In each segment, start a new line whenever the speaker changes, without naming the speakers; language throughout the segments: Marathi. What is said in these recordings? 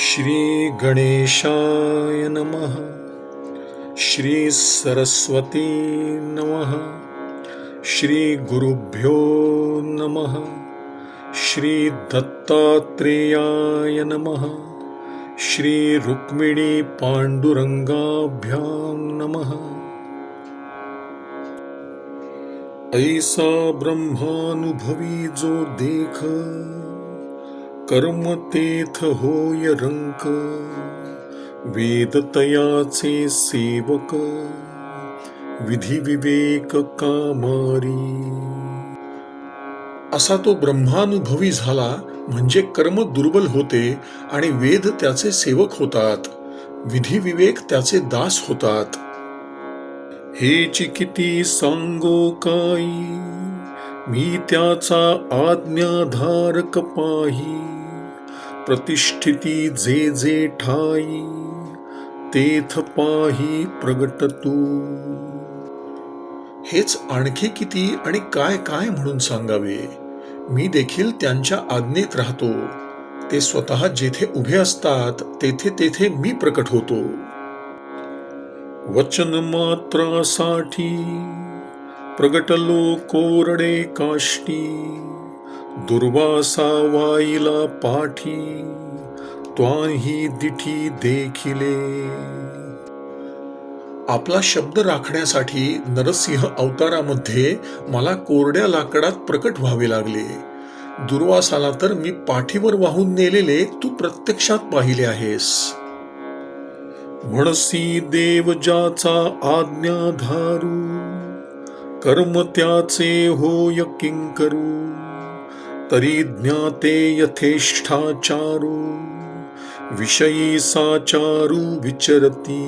श्री गणेशाय नमः श्री सरस्वती नमः श्री गुरुभ्यो नमः श्री दत्तात्रेयाय नमः श्री रुक्मिणी पांडुरंगाभ्यां नमः। ऐसा ब्रह्मानुभवी जो देख कर्म तेथ होय रंक वेद तयाचे सेवक विधी विवेक कामारी. असा तो ब्रह्मानुभवी झाला म्हणजे कर्म दुर्बल होते आणि वेद त्याचे सेवक होतात विधी विवेक त्याचे दास होतात. हेची किती सांगो काही मी त्याचा आज्ञाधारक पाही. प्रतिष्ठिती जे जे ठाई तेथ पाही प्रगट तू. हेच आणखी किती आणि काय काय म्हणून सांगावे? मी देखील त्यांच्या आज्ञेत राहतो. ते स्वतः जेथे उभे असतात तेथे तेथे मी प्रकट होतो. वचन मात्रासाठी प्रगटलो कोरडे काष्टी. दुर्वासा वाईला पाठी त्वाही दिठी देखिले. आपला शब्द राखण्यासाठी नरसिंह अवतारामध्ये मला कोरड्या लाकडात प्रकट व्हावे लागले. दुर्वासाला तर मी पाठीवर वाहून नेलेले तू प्रत्यक्षात पाहिले आहेस. म्हणसी देव ज्याचा आज्ञाधारू कर्म त्याचे होय किंकरू. तरी ज्ञाते यथेष्ठाचारू विषयी साचारू विचरती।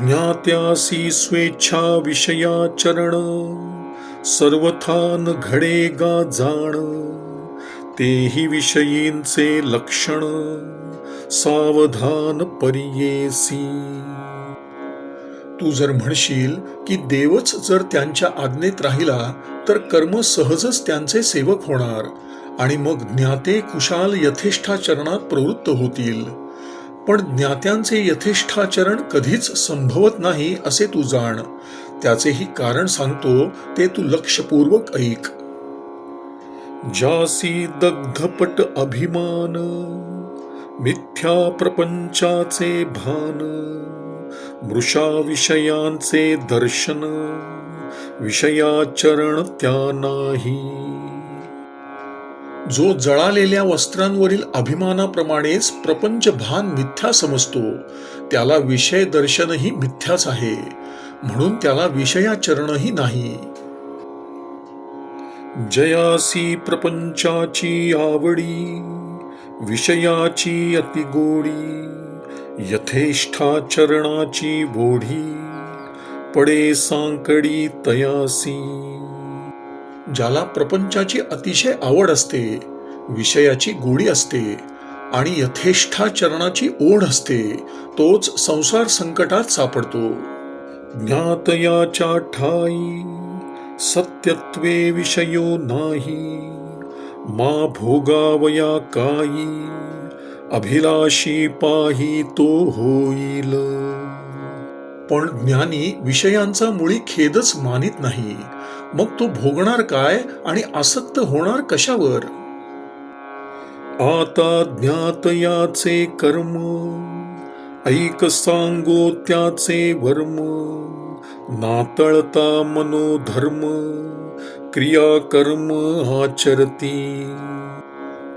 ज्ञात्यासी स्वेच्छा विषयाचरण सर्वथान घडे गा जाण। तेही विषयींचे लक्षण सावधान परियेसी। तू जर म्हणशील की देवच जर त्यांच्या आज्ञेत राहिला तर कर्म सहजच त्यांचे सेवक होणार आणि मग ज्ञाते कुशाल यथेष्ठाचरणात प्रवृत्त होतील. पण ज्ञात्यांचे यथेष्ठाचरण कधीच संभवत नाही असे तू जाण. त्याचेही कारण सांगतो ते तू लक्षपूर्वक ऐक. जासी दग्धपट अभिमान मिथ्या प्रपंचाचे भान. मृषा विषयांचे दर्शन विषयाचरण त्या नाही. जो जळालेल्या वस्त्रांवरील अभिमानाप्रमाणेच प्रपंच भान मिथ्या समजतो त्याला विषय दर्शनही मिथ्याच आहे म्हणून त्याला विषयाचरणही नाही. जयासी प्रपंचाची आवडी विषयाची अतिगोडी यथेष्ठाचरणाची बोढी पडे सांकडी तयासी. ज्याला प्रपंचाची अतिशय आवड असते विषयाची गोडी असते आणि यथेष्ठाचरणाची ओढ असते तोच संसार संकटात सापडतो. ज्ञातयाच्या ठाई सत्यत्वे विषयो नाही मा भोगावया काई. अभिलाषी पाही तो होईल. पण ज्ञानी विषयांचा मुळी खेदच मानित नाही. मग तो भोगणार काय आणि आसक्त होणार कशावर? आता ज्ञात याचे कर्म ऐक सांगो त्याचे वर्म. नातळता मनोधर्म क्रिया कर्म आचरती.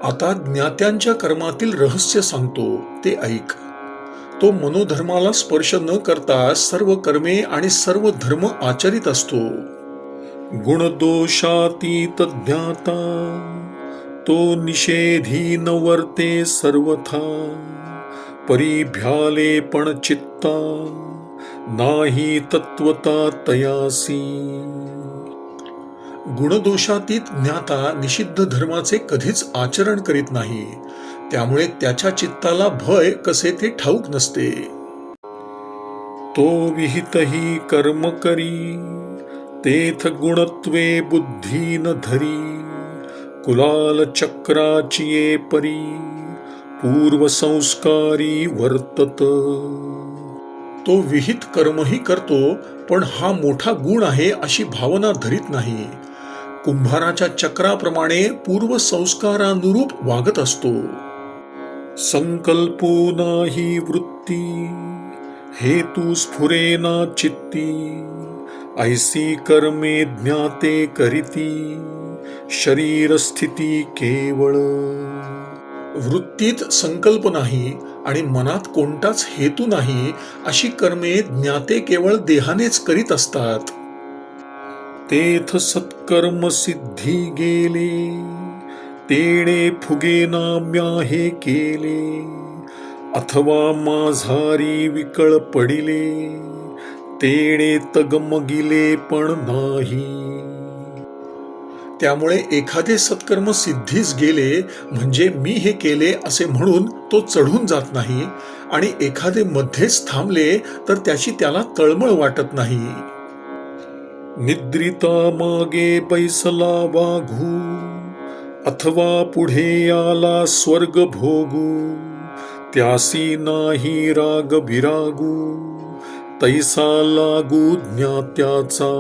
आता ज्ञात्यांच्या कर्मातील रहस्य सांगतो ते ऐक. तो मनोधर्माला स्पर्श न करता सर्व कर्मे आणि सर्व धर्म आचरित असतो. गुणदोषातीत ज्ञाता तो निषेधी न वर्ते सर्वथा. परिभ्याले पण चित्ता नाही तत्वता तयासी. गुणदोषातीत ज्ञाता निषिद्ध धर्माचे कधीच आचरण करीत नाही. त्यामुळे त्याच्या चित्ताला भय कसे ते ठाऊक नसते. तो विहितही कर्म करी तेथ गुणत्वे बुद्धी न धरी कुलाल चक्राची परी पूर्वसंस्कारी वर्तत. तो विहित कर्मही करतो पण हा मोठा गुण आहे अशी भावना धरीत नाही. कुंभाराच्या चक्राप्रमाणे पूर्वसंस्कारानुरूप वागत असतो. संकल्पो नाही वृत्ती हेतू स्फुरेना चित्ती ऐसी कर्मे ज्ञाते करीती शरीर स्थिती केवळ. वृत्तीत संकल्प नाही आणि मनात कोणताच हेतू नाही अशी कर्मे ज्ञाते केवळ देहानेच करीत असतात. तेथ सत्कर्म सिद्धी गेले. तेणे फुगे नाम्या हे केले. अथवा माझारी विकळ पडिले. तेणे तगमगिले पण नाही. त्यामुळे एखादे सत्कर्म सिद्धीस गेले म्हणजे मी हे केले असे म्हणून तो चढून जात नाही. आणि एखादे मध्येच थांबले तर त्याची त्याला तळमळ वाटत नाही. निद्रिता मागे बैसला वाघू अथवा पुढे आला स्वर्ग भोगू त्यासी नाही राग विरागू तैसा लागू ज्ञात्याचा.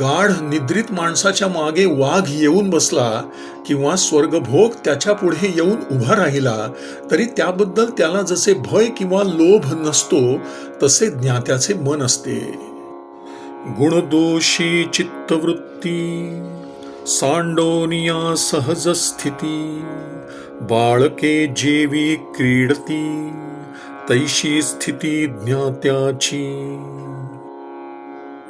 गाढ निद्रित माणसाच्या मागे वाघ येऊन बसला किंवा स्वर्गभोग त्याच्या पुढे येऊन उभा राहिला तरी त्याबद्दल त्याला जसे भय किंवा लोभ नसतो तसे ज्ञात्याचे मन असते. गुणदोषी चित्तवृत्ती सांडोनिया सहज स्थिती बाळके जेवी क्रीडती तैशी स्थिती ज्ञात्याची.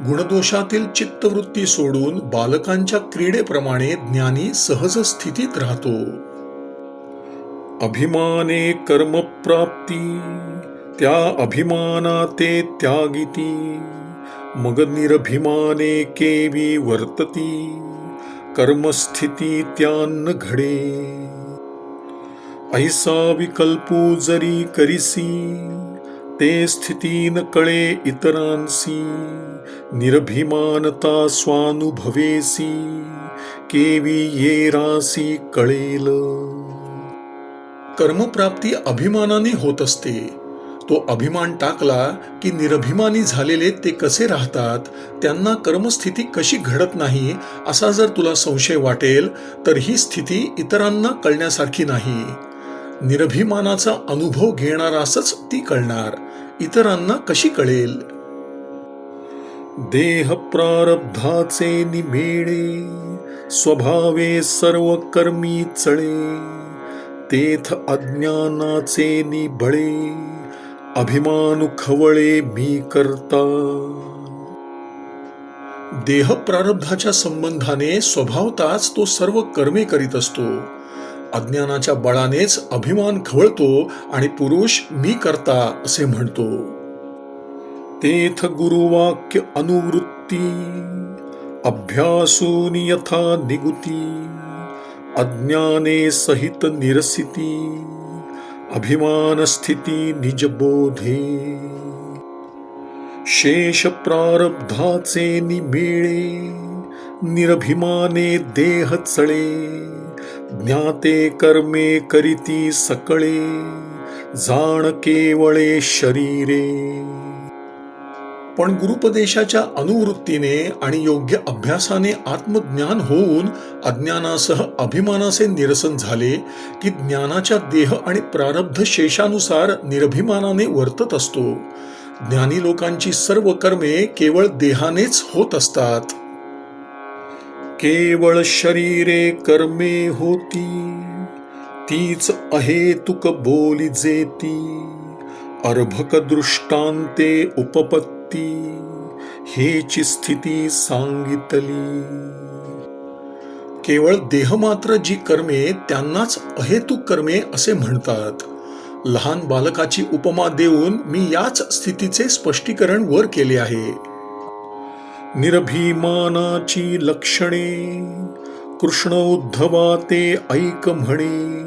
गुणदोषातील चित्तवृत्ती सोडून बालकांच्या क्रीडेप्रमाणे ज्ञानी सहज स्थितीत राहतो. अभिमाने कर्मप्राप्ती त्या अभिमानाते त्यागिती. मग निरभिमाने केवी वर्तती कर्मस्थिती त्यान्न घडे। ऐसा विकल्पू जरी करिसी ते स्थितीन कळे इतरांसी निर्भिमानता स्वानुभवेसी केवी ये रासी कळेल। कर्मप्राप्ती अभिमानाने होत असते तो अभिमान टाकला की निरभिमानी झालेले ते कसे राहतात? त्यांना कर्मस्थिती कशी घडत नाही? असा जर तुला संशय वाटेल तर ही स्थिती इतरांना कळण्यासारखी नाही. निरभिमानाचा अनुभव घेणारासच ती कळणार. इतरांना कशी कळेल? देह प्रारब्धाचे निमेळे स्वभावे सर्व कर्मी चळे तेथ अज्ञानाचे निबळे अभिमान खवळे मी करता. देह प्रारब्धाच्या संबंधाने स्वभावताच तो सर्व कर्मे करीत असतो. अज्ञानाच्या बळानेच अभिमान खवळतो आणि पुरुष मी करता असे म्हणतो. तेथ गुरुवाक्य अनुवृत्ती अभ्यासून यथा निगुती अज्ञाने सहित निरसिती. अभिमान स्थिती निजबोधे शेष प्रारब्धाचे निमेळे निरभिमाने देह चळे. ज्ञाते कर्मे करीती सकळे जाण केवळे शरीरे. पण गुरुपदेशाच्या अनुवृत्तीने आणि योग्य अभ्यासाने आत्मज्ञान होऊन अज्ञानासह अभिमानाचे निरसन झाले की ज्ञानाच्या देह आणि प्रारब्ध शेषानुसार निरभिमानाने वर्तत असतो. ज्ञानी लोकांची सर्व कर्मे केवळ देहानेच होत असतात. केवळ शरीरे कर्मे होती तीच अहेतुक बोली जेती अर्भक दृष्टांते उपपत्ती हेची स्थिती सांगितली. केवळ देह मात्र जी कर्मे त्यांनाच अहेतुक कर्मे असे म्हणतात. लहान बालकाची उपमा देऊन मी याच स्थितीचे स्पष्टीकरण वर केले आहे. निरभिमानाची लक्षणे कृष्ण उद्धवा ते ऐक म्हणे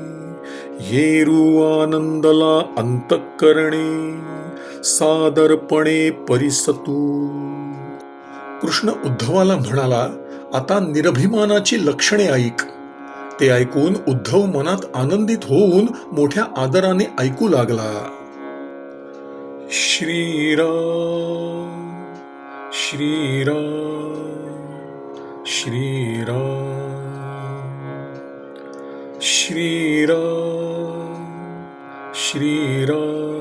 येरू आनंदला अंतकरणे सादरपणे परिसतू. कृष्ण उद्धवाला म्हणाला आता निरभिमानाची लक्षणे ऐक. ते ऐकून उद्धव मनात आनंदित होऊन मोठ्या आदराने ऐकू लागला. श्रीराम श्रीराम श्रीराम श्रीराम श्रीराम.